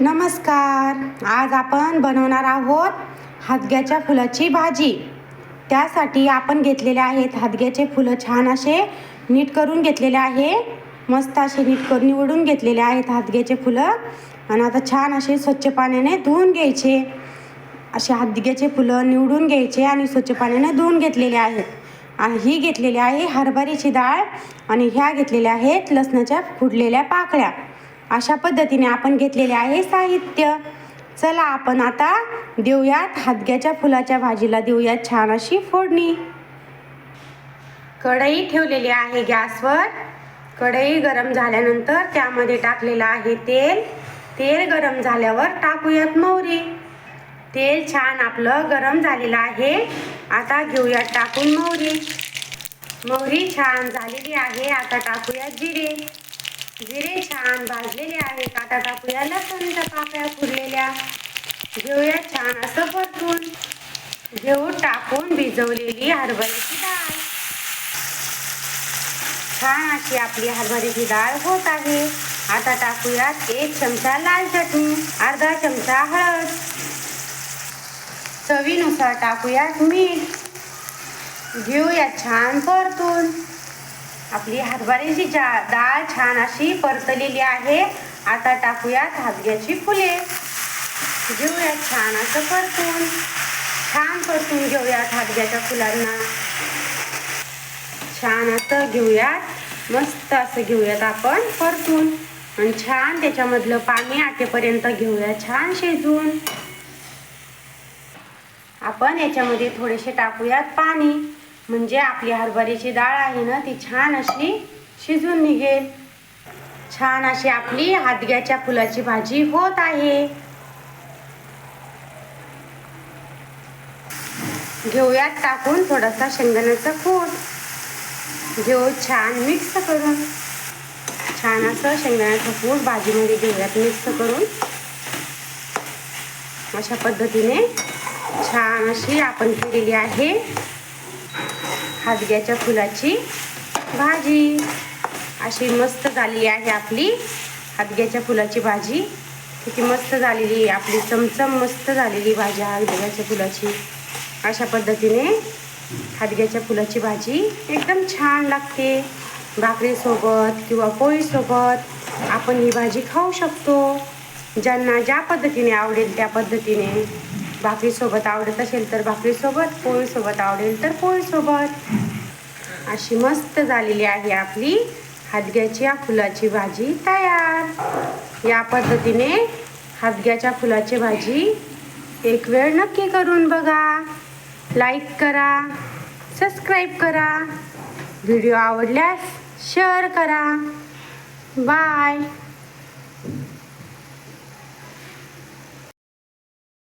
नमस्कार. आज आपण बनवणार आहोत हादग्याच्या फुलाची भाजी. त्यासाठी आपण घेतलेले आहेत हादग्याचे फुलं छान असे नीट करून घेतलेले आहे. मस्त असे नीट करून निवडून घेतलेले आहेत हादग्याचे फुलं. आणि आता छान असे स्वच्छ पाण्याने धुवून घ्यायचे. असे हादग्याचे फुलं निवडून घ्यायचे आणि स्वच्छ पाण्याने धुवून घेतलेले आहेत. आणि ही घेतलेली आहे हरभऱ्याची डाळ आणि ह्या घेतलेल्या आहेत लसणाच्या फुडलेल्या पाकळ्या. अशा पद्धतीने आपण घेतलेले आहे साहित्य. चला आपण आता देऊयात हादग्याच्या फुलाच्या भाजीला देऊयात छान अशी फोडणी. कढई ठेवलेली आहे गॅसवर. कढई गरम झाल्यानंतर त्यामध्ये टाकलेलं आहे तेल. तेल गरम झाल्यावर टाकूयात मोहरी. तेल छान आपलं गरम झालेलं आहे. आता घेऊयात टाकून मोहरी. मोहरी छान झालेली आहे. आता टाकूयात जिरे. जिरे छान भाजलेले आहेत. आता टाकूया लसणच्या पाकळ्या फुडलेल्या घेऊया छान असं परतून. घेऊ टाकून भिजवलेली हरभऱ्याची डाळ. छान अशी आपली हरभऱ्याची डाळ होत आहे. आता टाकूयात एक चमचा लाल चटणी अर्धा चमचा हळद. चवीनुसार टाकूयात मीठ. घेऊया छान परतून. आपली हरभऱ्याची जा डाळ छान अशी परतलेली आहे. आता टाकूयात हादग्याची फुले. घेऊयात छान असं परतून. छान परतून घेऊयात हादग्याच्या फुलांना. छान असं घेऊयात. मस्त असं घेऊयात आपण परतून. आणि छान त्याच्यामधलं पाणी आटेपर्यंत घेऊया छान शिजून. आपण याच्यामध्ये थोडेसे टाकूयात पाणी. म्हणजे आपली हरभऱ्याची डाळ आहे ना ती छान अशी शिजून निघेल. छान अशी आपली हादग्याच्या फुलाची भाजी होत आहे. घेऊयात टाकून थोडासा शेंगदाण्याचा कूट घेऊ छान मिक्स करून. छान असं शेंगदाण्याचं कूट भाजीमध्ये घेऊयात मिक्स करून. अशा पद्धतीने छान अशी आपण केलेली आहे. हादग्याच्या फुलाची भाजी. अशी मस्त झालेली आहे आपली हादग्याच्या फुलाची भाजी. किती मस्त झालेली आपली चमचम मस्त झालेली भाजी हादग्याच्या फुलाची. अशा पद्धतीने हादग्याच्या फुलाची भाजी एकदम छान लागते. भाकरीसोबत किंवा पोळीसोबत आपण ही भाजी खाऊ शकतो. ज्यांना ज्या पद्धतीने आवडेल त्या पद्धतीने. भाकरीसोबत आवडत असेल तर भाकरीसोबत पोळीसोबत आवडेल तर पोळीसोबत. अशी मस्त झालेली आहे आपली हादग्याच्या फुलाची भाजी तयार. या पद्धतीने हादग्याच्या फुलाची भाजी एक वेळ नक्की करून बघा. लाईक करा सबस्क्राईब करा. व्हिडिओ आवडल्यास शेअर करा. बाय